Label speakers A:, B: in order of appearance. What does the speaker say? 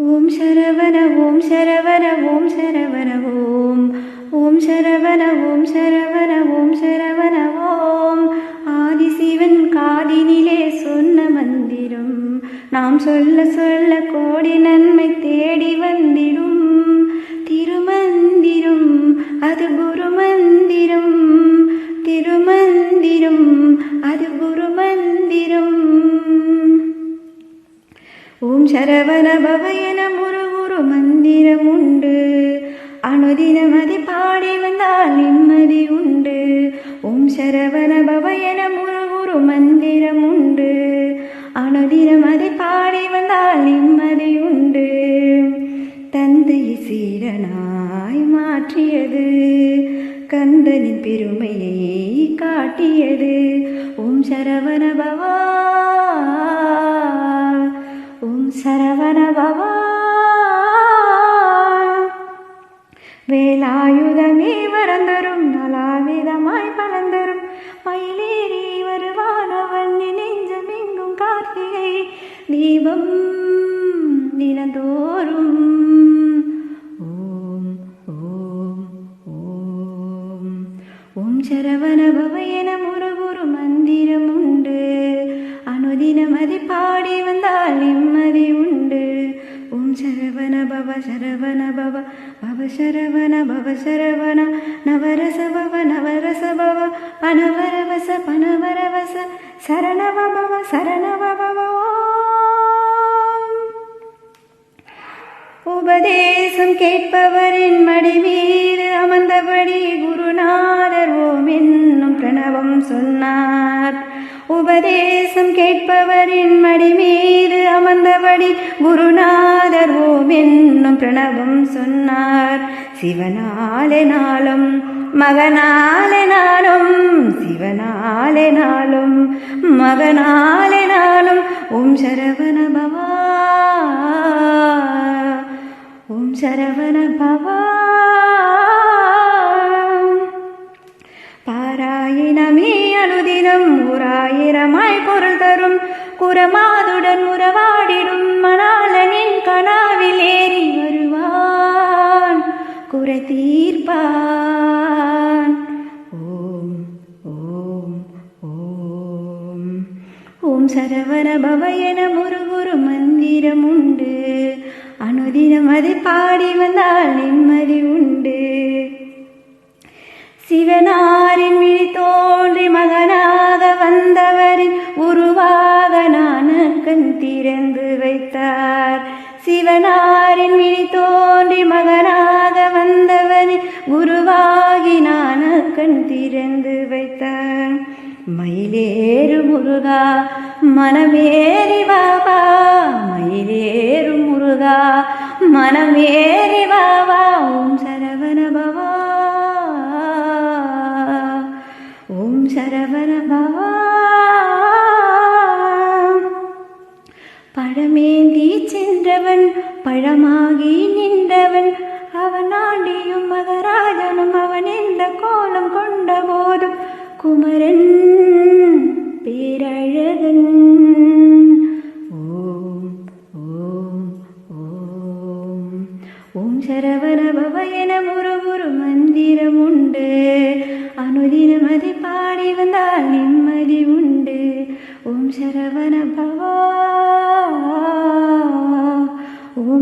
A: ஓம் சரவண ஓம் சரவண ஓம் சரவண ஓம். ஓம் சரவண ஓம் சரவண ஓம் சரவண ஓம். ஆதிசிவன் காதினிலே சொன்ன மந்திரம். நாம் சொல்ல சொல்ல கோடி சரவண பவயன முருகுரு மந்திரம் உண்டு அனுதினம் அதை பாடி வந்தால் நிம்மதி உண்டு. ஓம் சரவண பவயன முருகுரு மந்திரம் உண்டு அனுதினம் அதை பாடி வந்தால் நிம்மதி உண்டு. தந்தை சீரனாய் மாற்றியது. கந்தனின் பெருமையை காட்டியது. ஓம் சரவண பவா சரவண பவா வேலாயுதமே வரந்தரும் நலாவிதமாய் பலந்தரும் மயிலேறி வருவானவன் நெஞ்சமெங்கும் கார்த்திகை தீபம் தினந்தோறும் ஓம் ஓம் ஓம். ஓம் சரவண பவயன முருகுரு தினமதி பாடி வந்தால் நிம்மதி உண்டு. ஓம் சரவண பவ சரவண பவ பவ சரவண பவ சரவண நவரச பவ நவரச பவ பனவரவச பனவரவச சரணவ பவ சரணவ பவ. உபதேசம் கேட்பவரின் மடி அமர்ந்தபடி குருநாதர் ஓம் என்னும் பிரணவம் சொன்னார். உபதேசம் கேட்பவரின் மடி மீது அமர்ந்தபடி குருநாதர் ஓம் என்னும் பிரணவம் சொன்னார். சிவனாலே நாளும் மகனாலே நாளும் சிவனாலே நாளும் மகனாலே நாளும். ஓம் சரவண பவா ஓம் சரவண பவா. பாராயணமே அனுதினம் ஓராயிரமாய் பொருள் தரும். குரமாதுடன் உறவாடிடும் மணாலனின் கனாவில் ஏறி வருவான். குறை தீர்ப்பான். ஓம் ஓம் ஓம். ஓம் சரவண பவயன முருகுரு மந்திரம் உண்டு. அனுதினம் அதை பாடி வந்தால் நிம்மதி உண்டு. சிவனாரின் விழி தோன்றி மகனா உருவாக நான் கண் திறந்து வைத்தார். சிவனாரின் விழி தோன்றி மகனாக வந்தவரின் உருவாகி நான் கண் திறந்து வைத்தார். மயிலேறு முருகா மனமேறி வாபா மயிலேறு முருகா மனமேறி வாபா பழமாகி நின்றவன் அவன் ஆண்டியும் மகராஜனும் அவன் இந்த கோலம் கொண்ட போதும் குமரன் பேரழகன்